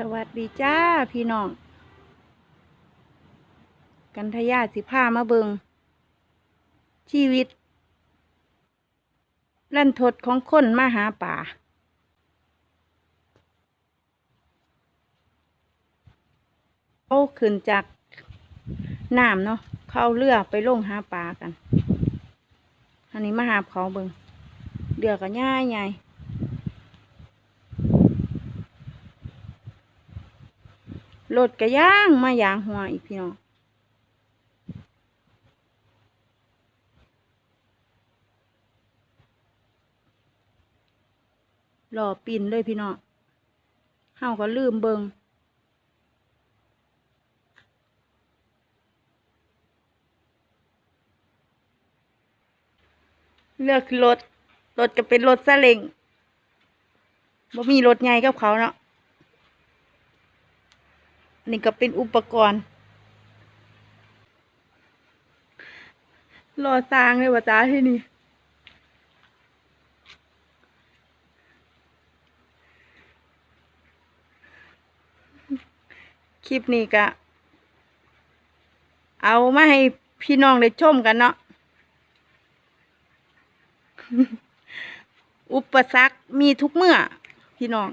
สวัสดีจ้าพี่น้อง กันทยาสิพามาเบิงชีวิต ลั่นทดของคนมาหาป่า เขาขึ้นจากน้ำเนาะเข้าเรือไปลงหาปลากัน อันนี้มาหาเขาเบิงเดือก็ง่ายใหญ่ รถก็ย่างมายางหัวอีกพี่น้องหล่อปิ่นเลยพี่น้องเฮาก็ลืมเบิงเลือกรถ รถจะเป็นรถซาเล้งบ่มีรถใหญ่กับเขาเนาะ นี่ก็เป็นอุปกรณ์รอสร้างเลยว่าจ้าที่นี่คลิปนี้ก็เอามาให้พี่น้องได้ชมกันเนาะ อุปสรรคมีทุกเมื่อ พี่น้อง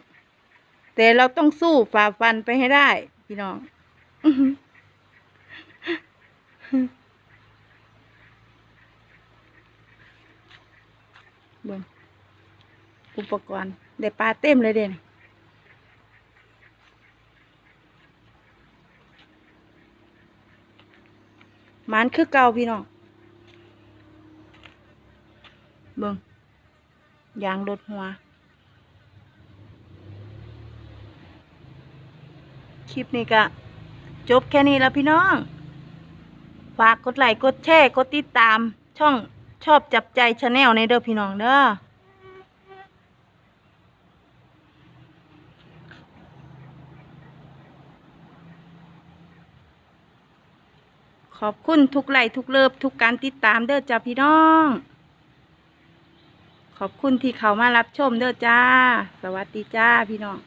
แต่เราต้องสู้ฝ่าฟันไปให้ได้ พี่น้องเบิ่งอุปกรณ์ได้ปลาเต็มเลยเด่นมันคือเก่าพี่น้อง เบิ่งยางรถหัว คลิปนี้ก็จบแค่นี้แล้วพี่น้อง ฝากกดไลค์กดแชร์กดติดตาม ช่องชอบจับใจชาแนลในเด้อพี่น้องเด้อขอบคุณทุกไลค์ทุกเลิฟทุกการติดตามเด้อจ้าพี่น้อง ขอบคุณที่เขามารับชมเด้อจ้า สวัสดีจ้าพี่น้อง